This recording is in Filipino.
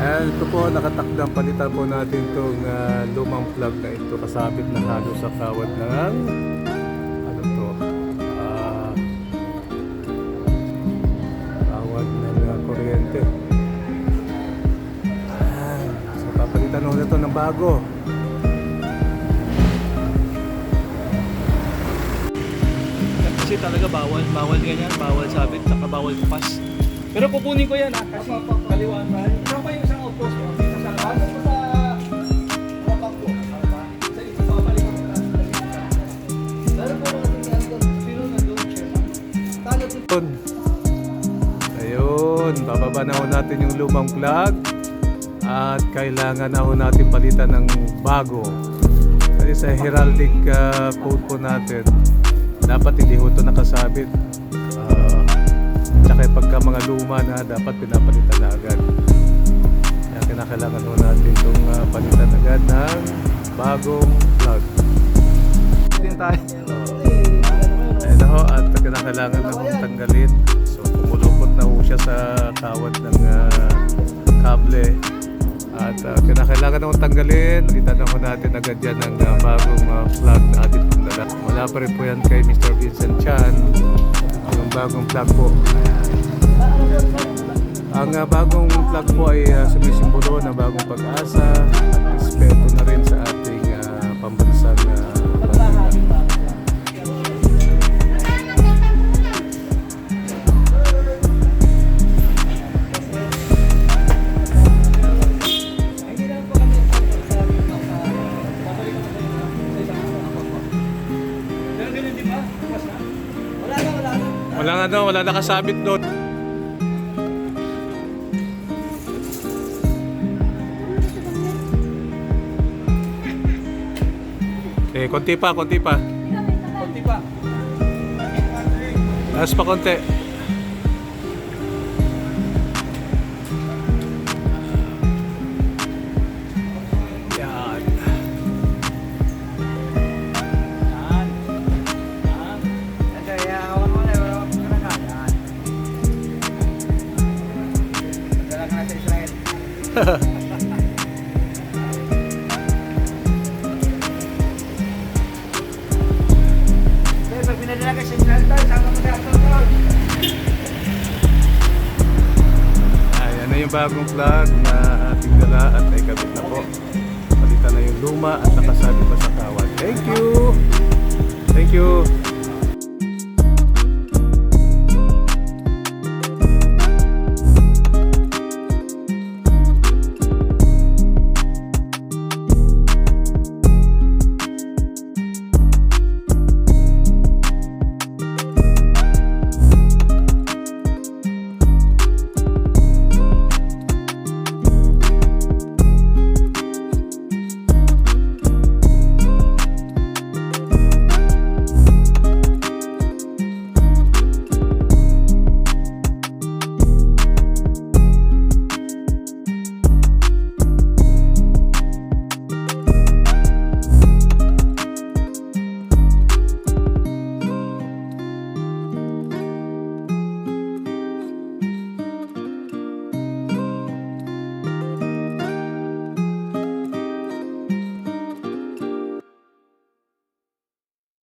And ito po, nakatakdang palitan po natin itong ah, lumang plug na ito kasabit na halo sa kawad ng ano to, ah, kawad ng kuryente. Ah, so papalitan na ito ng bago. Kasi talaga bawal, bawal ganyan, bawal sabit, saka bawal kupas. Pero kukunin ko yan ha, kasi kaliwaan ba? Saan pa yung isang outpost mo? Dito sa labas? Ano sa ko? Sa ito, papalik ko sa Pero po, sino nandun? Talo dun. Ayun. Bababa na ho natin yung lumang plug at kailangan na ho natin palitan ng bago. Kasi sa heraldic ah, code po natin, dapat hindi ho ito nakasabit. Tsaka pagka mga luma na dapat pinapalitan na agad. Kaya kinakailangan ho natin itong ah, palitan agad ng bagong plug. Din tayo. Ayun at kinakailangan na hong tanggalin. So, pumulupot na ho siya sa kawad ng ah, kable. At uh, kinakailangan na hong tanggalin. Palitan na ho natin agad yan ng ah, bagong ah, plug na ating pagdala. Wala pa rin po yan kay Mr. Vincent Chan. Bagong plug po. Ayan. Ang ah, bagong plug po ay ah, sumisimbolo na bagong pag-asa at respeto na Daw, wala nakasabit doon. Eh, konti pa, konti pa. Kunti pa. Last pa konti. Pag pinadala ka sa Israel, tayo, sama mo ako tol. Ayan na yung bagong plug na ating dala at ay